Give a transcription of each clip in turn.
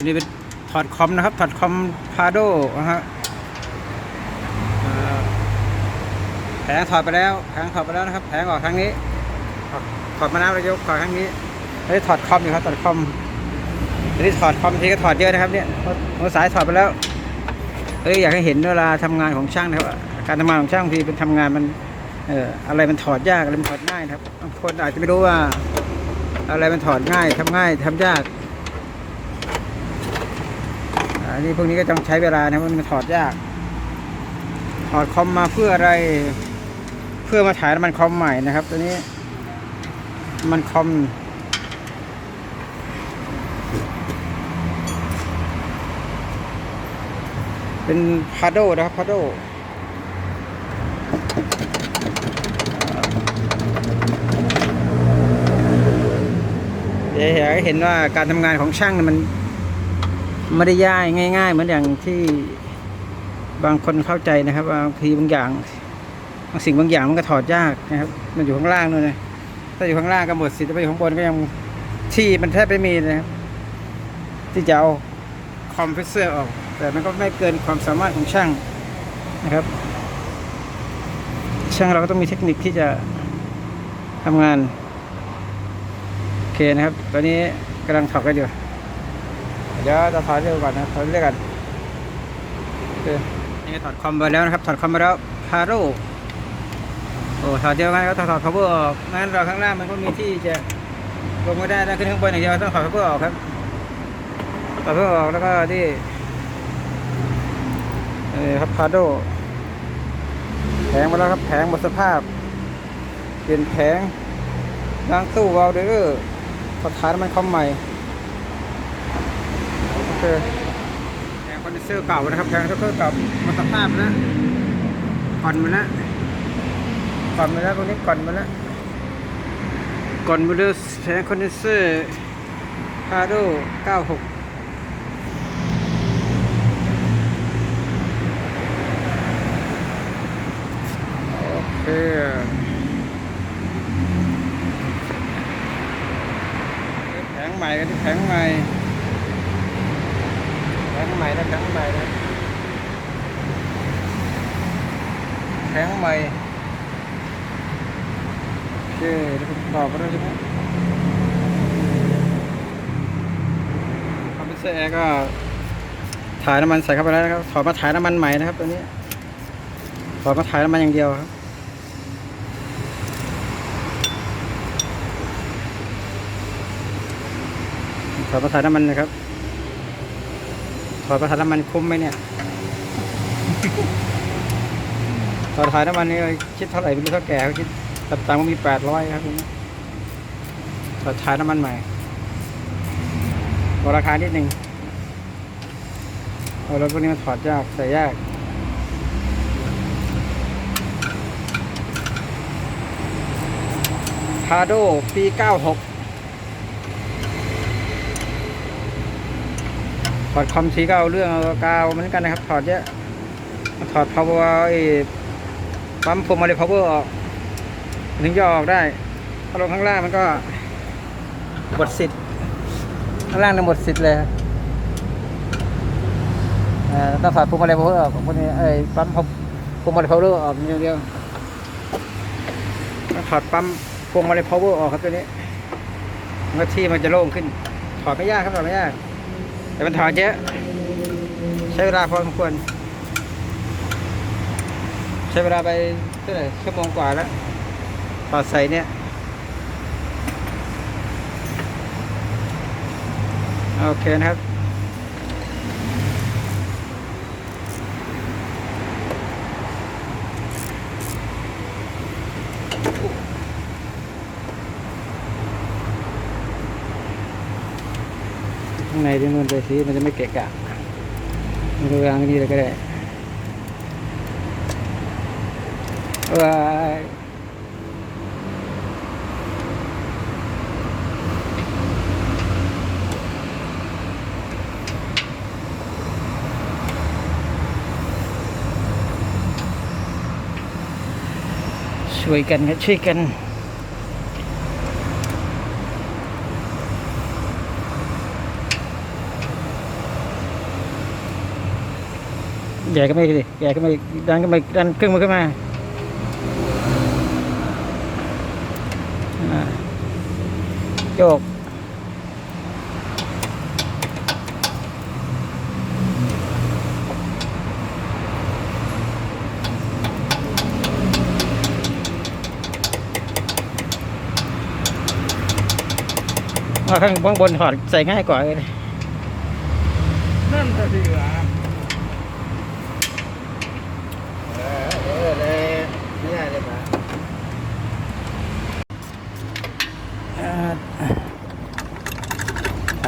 นี่เป็นถอดคอมนะครับ ถอดคอมพาโดนะฮะแผงถอดไปแล้วแผงถอดไปแล้วนะครับแผงออกทางนี้ถอดมาแล้วแล้วยกถอดทางนี้ไม่ได้ถอดคอมอยู่ครับถอดคอมอันนี้ถอดคอมทีก็ถอดเยอะนะครับเนี่ยหัวสายถอดไปแล้วเอ้ยอยากให้เห็นเวลาทำงานของช่างนะครับว่าการทำงานของช่างบางทีเป็นทำงานมันเอ่ออะไรมันถอดยากอะไรมันถอดง่ายนะครับบางคนอาจจะไม่รู้ว่า อะไรมันถอดง่ายทำง่ายทำยาก อันนี้พวกนี้ก็ต้องใช้เวลานะมันถอดยากถอดคอมมาเพื่ออะไร เพื่อมาถ่ายน้ำมันคอมใหม่นะครับ ตัวนี้ มันคอมเป็นพาโดนะครับพาโดเฮียวให้เห็นว่าการทำงานของช่างมัน ไม่ได้ย่ายง่าย ๆ เหมือนอย่างที่บางคนเข้าใจนะครับบางทีบางอย่างบางสิ่งบางอย่างมันก็ถอดยากนะครับ มันอยู่ข้างล่างนู่นนะถ้าอยู่ข้างล่างก็หมดสิทธิ์ไปอยู่ข้างบนก็ยังที่มันแทบไม่มีนะครับ ที่จะเอาคอมเพรสเซอร์ออก แต่มันก็ไม่เกินความสามารถของช่างนะครับ ช่างเราก็ต้องมีเทคนิคที่จะทำงาน โอเคนะครับ ตอนนี้กำลังถอดกันอยู่ ดี๋ยวจะถอดเรื่อก่อนนะถอดเรื่อกันโอเคนี่ถอดคอมไปแล้วนะครับถอดคอมไปแล้วพาโรโอ้ถอดเดียวกันก็ถอดถอด cover ออกงั้นเราข้างล่างมันก็มีที่จะลงไม่ได้นะขึ้นข้างบนอย่างเดียวต้องถอด cover ออกครับถอด cover ออกแล้วก็ที่เออครับพาโดแผงมาแล้วครับแผงหมดสภาพ เปลี่ยนแผงล้างตู้วาลเดอร์ถอดฐานมันคอมใหม่ โอเคแผงคอนเดนเซอร์เก่านะครับแผงคอนเดนเซอร์เก่ามาสภาพนะก่อนมาแล้วก่อนมาแล้วตรงนี้ก่อนมาแล้วก่อนมาเลยแผงคอนเดนเซอร์พาโด96โอเคแผงใหม่กันที่แผงใหม่แข็งใหม่ แข็งใหม่นะแข็งใหม่โอเคเดี๋ยวผมตอบไปแล้วใช่ไหมคอมพิวเตอร์แอร์ก็ถ่ายน้ำมันใส่เข้าไปแล้วนะครับ ถอดมาถ่ายน้ำมันใหม่นะครับตัวนี้ ถอดมาถ่ายน้ำมันอย่างเดียวครับถอดมาถ่ายน้ำมันนะครับ ถอดประธานน้ำมันคุ้มไหมเนี่ยถอดประธานน้ำมันนี่คิดเท่าไหร่ไม่รู้เท่าแก่เขาคิดตัดตังค์มีแปดร้อยครับคุณถอดถ่ายน้ำมันใหม่บอราคานิดหนึ่งเอารถพวกนี้มาถอดยากใส่ยากพาโดปี 96 อดคอมสีก็เอาเรื่องกาวเหมือนกันนะครับ ถอดเยอะถอด power ไอ้ปั๊มพวงมาลัย power ออกถึงจะออกได้ถ้าลงข้างล่างมันก็หมดสิทธิ์ข้างล่างเนี่ยหมดสิทธิ์เลยต้องถอดพวงมาลัย power ออกพวกนี้ไอ้ปั๊มพวงมาลัย power ออกอย่างเดียวต้องถอดปั๊มพวงมาลัย power ออกครับตัวนี้มันก็ที่มันจะโล่งขึ้น ถอดไม่ยากครับถอดไม่ยาก แต่มันถอดเยอะ ใช้เวลาพอสมควร ใช้เวลาไปเท่าไหร่ชั่วโมงกว่าแล้วถอดใส่เนี่ย โอเคนะครับางในที่นู่นไปทีมันจะไม่เกะกะมันก็วางนี่เลยก็ได้ว้ายช่วยกันครับช่วยกัน ใหญ่ก็ไม่ดิใหญ่ก็ไม่ดันก็ไม่ดันครึ่งมันขึ้นมาโยกว่าข้างข้างบนถอดใส่ง่ายกว่าเลยนั่นจะดีกว่า เออเออเลยไม่ได้เลยปะ อ่า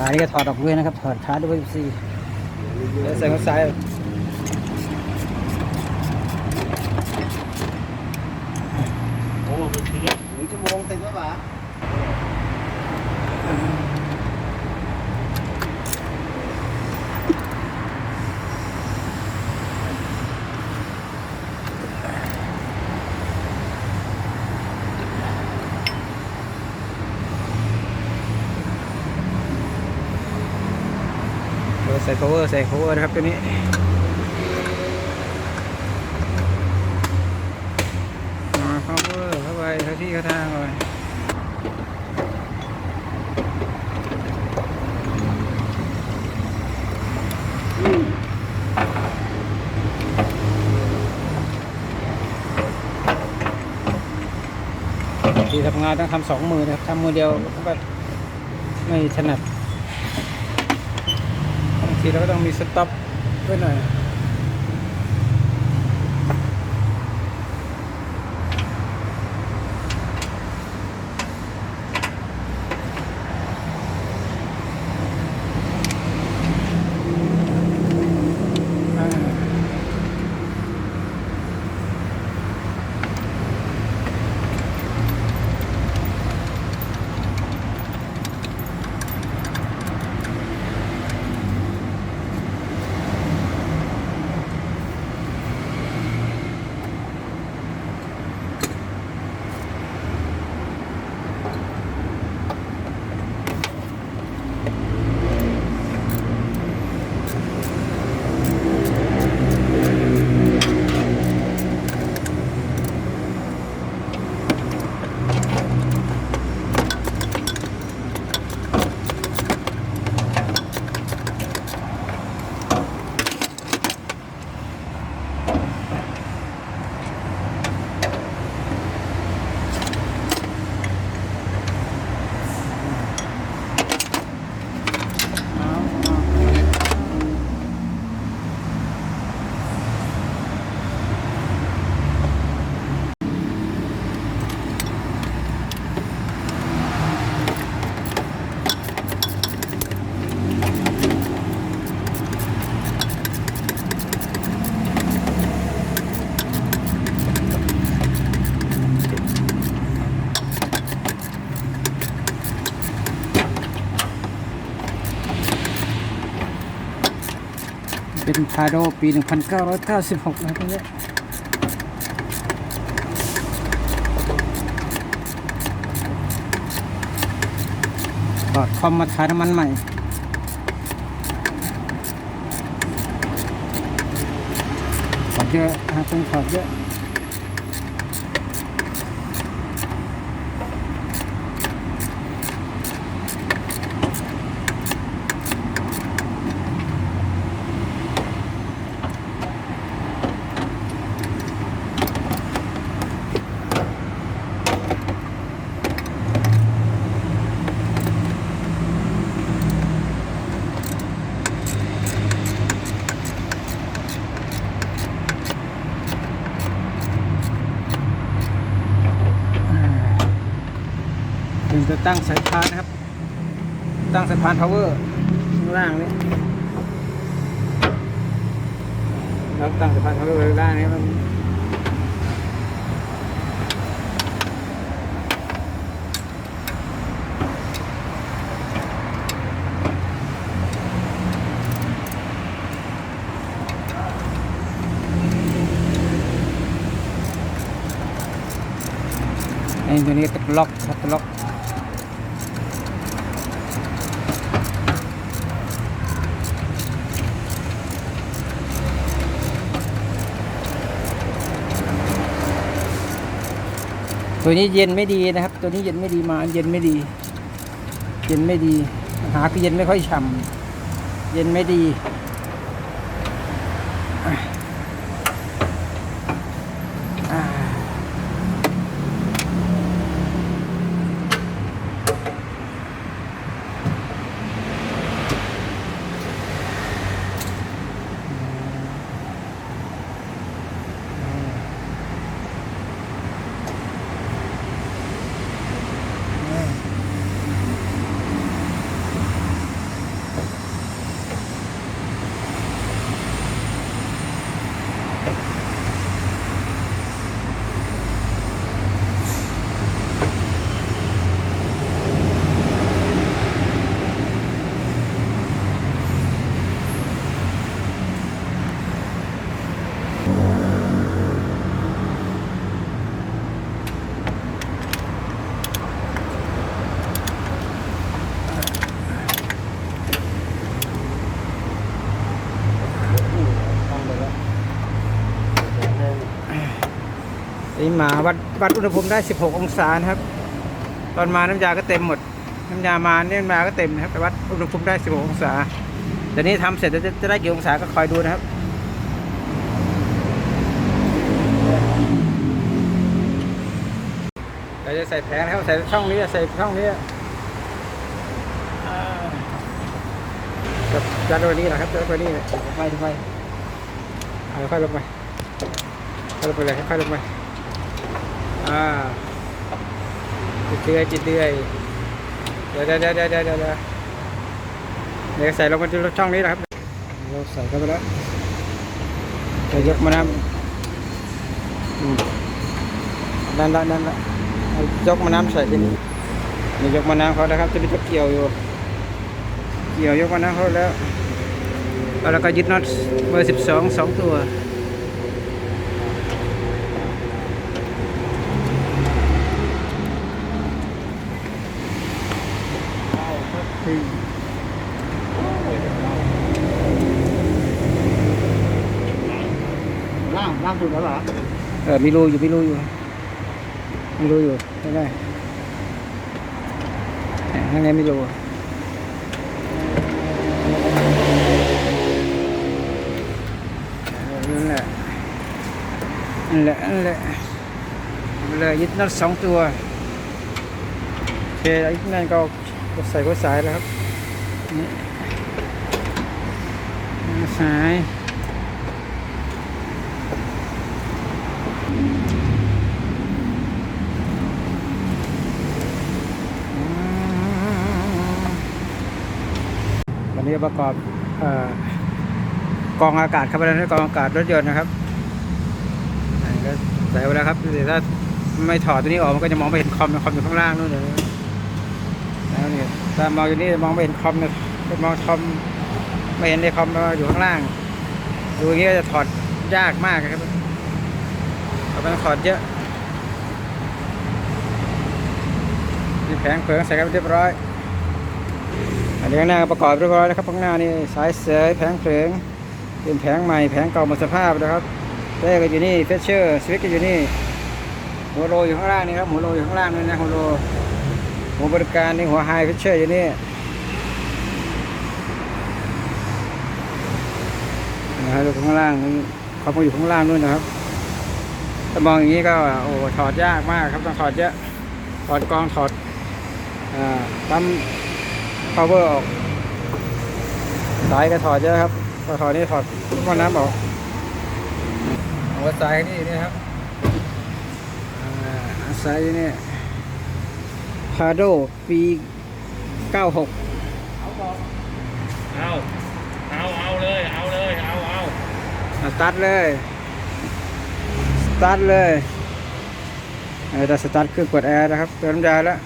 ขานี่ก็ถอดออกด้วยนะครับ ถอดขาด้วยสี่แล้วใส่ข้างซ้ายโอ้เป็นทีหนึ่งชั่วโมงเต็มแล้วปะ cover ใส่ cover นะครับตัวนี้อ่า cover เข้าไปเข้าที่เข้าทางเลยที่ทำงานต้องทำสองมือนะครับทำมือเดียวก็ไม่ถนัด เราก็ต้องมีสต็อปด้วยหน่อย ฟาโดปี 1996นะครับเนี่ยถอดคอมมาทาน้ำมันใหม่ถอดเยอะนะต้องถอดเยอะ ตั้งสายพานนะครับ ตั้งสายพาน power ข้างล่างนี้แล้วตั้งสายพาน power ข้างล่างนี้มันไอ้ตัวนี้ตกล็อกครับตกล็อก ตัวนี้เย็นไม่ดีนะครับ ตัวนี้เย็นไม่ดีมาเย็นไม่ดี เย็นไม่ดีปัญหาคือเย็นไม่ค่อยฉ่ำเย็นไม่ดีอะอ่านี่ มาวัดวัดอุณหภูมิได้ 16 องศานะครับ ตอนมาน้ำยาก็เต็มหมด น้ำยามาเนี่ยมาก็เต็มนะครับแต่วัดอุณหภูมิได้ 16 องศาเดี๋ยวนี้ทำเสร็จจะจะได้กี่องศาก็คอยดูนะครับเราจะใส่แผงนะครับใส่ช่องนี้ใส่ช่องนี้กับจัดตัวนี้นะครับจัดตัวนี้เลยไปไปเอาค่อยลงไปค่อยลงไปเลยค่อยลงไป อ่าจิตเดือยจิตเดือยเดี๋ยวเดี๋ยวเดี๋ยวเดี๋ยวเดี๋ยวเดี๋ยวเดี๋ยวใส่ลงไปที่ช่องนี้นะครับ เราใส่เข้าไปแล้วจะยกมาน้ำนั่นละนั่นละยกมาน้ำใส่ที่นี่นี่ยกมาน้ำเขาแล้วครับจะมีตัวเกี่ยวอยู่ เกี่ยวยกมาน้ำเขาแล้วแล้วก็ยึดน็อตเบอร์สิบสองสองตัว ล่างล่างสุดแล้วเหรอเออมีรูอยู่มีรูอยู่มีรูอยู่ได้ได้ข้างในมีรูนั่นแหละนั่นแหละนั่นแหละเอาเลยยึดน็อตสองตัวโอเคแล้วอีกนั่นก็ก็ใส่ก็สายแล้วครับนี่สาย นี้ประกอบกองอากาศครับแล้วกองอากาศรถยนต์นะครับก็ใส่ไว้แล้วครับเดี๋ยวถ้าไม่ถอดตัวนี้ออกมันก็จะมองไม่เห็นคอมคอมอยู่ข้างล่างนู่นเลยแล้วนี่ถ้ามองอยู่นี่มองไม่เห็นคอมนะมองคอมไม่เห็นในคอมอยู่ข้างล่าง ดูอย่างนี้ก็จะถอดยากมากครับเราต้องถอดเยอะนี่แผงเผงใส่กันเรียบร้อย อันนี้ข้างหน้าประกอบเรียบร้อยแล้วครับข้างหน้านี่สายเสยแผงเพลิงเป็นแผงใหม่แผงเก่าหมดสภาพนะครับเต้ก็อยู่นี่เฟเชอร์สวิตก็อยู่นี่หัวโลอยู่ข้างล่างนี่ครับหัวโลอยู่ข้างล่างนี่นะหัวโลหัวบริการนี่หัวไฮเฟเชอร์อยู่นี่นะครับอยู่ข้างล่างนี่เขามาอยู่ข้างล่างนู่นนะครับถ้ามองอย่างนี้ก็โอ้ถอดยากมากครับต้องถอดเยอะถอดกองถอดอ่าตั้ม power ออก สายก็ถอดเยอะครับพอถอดนี่ถอดลูกบอลน้ำออกเอาสายนี่นี่ครับอ่าสายนี่พาโดปี 96เอาเอาเอาเลย เอาเลย เอาเอาสตาร์ทเลยสตาร์ทเลยเออแต่สตาร์ทคือกดแอร์นะครับเติมน้ำยาแล้ว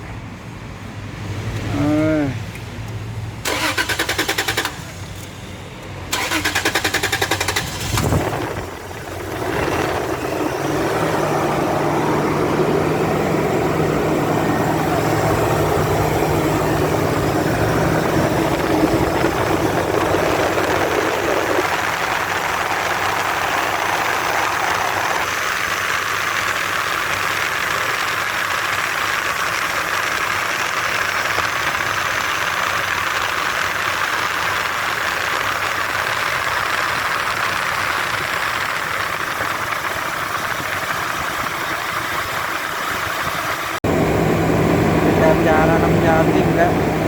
penjara enam jam tinggal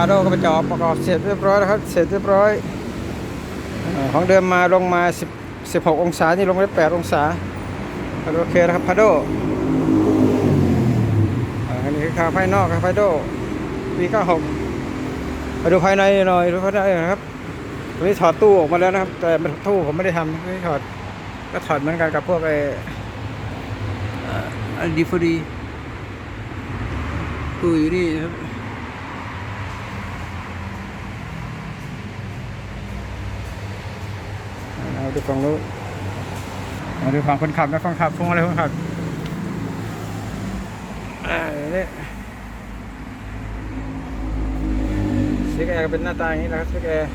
าโดก็ไปจอบประกอบเสร็จเรียบร้อยแล้วครับ เสร็จเรียบร้อยอของเดิมมาลงมา10 16 องศา นี่ลงได้8องศา โอเคนะครับพาโดอันนี้คือคาภายนอกครับพาโดปี96มาดูภายในหน่อยดูภายในนะครับวันนี้ถอดตู้ออกมาแล้วนะครับ แต่ตู้ผมไม่ได้ทำไม่ได้ถอด ก็ถอดเหมือนกันกับพวกไอ้ไอ้ดีฟดีตู้อยู่นี่ครับ เอา ดูฝั่งนู้นเอาดูฝั่งคนขับนะคนขับพวงอะไรคนขับนี่สวิกแอร์ก็เป็นหน้าตาอย่างนี้นะครับสวิกแอร์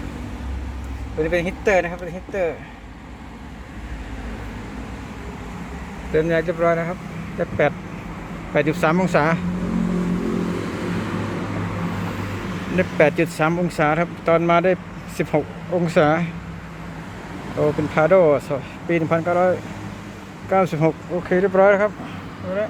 ตัวนี้เป็นฮิตเตอร์นะครับเป็นฮิตเตอร์เติมยาเรียบร้อยนะครับได้แปดแปดจุดสามองศาได้แปดจุดสามองศาครับ ตอนมาได้สิบหกองศา โอ้เป็นพาโดปี1996โอเคเรียบร้อยแล้วครับเอาละ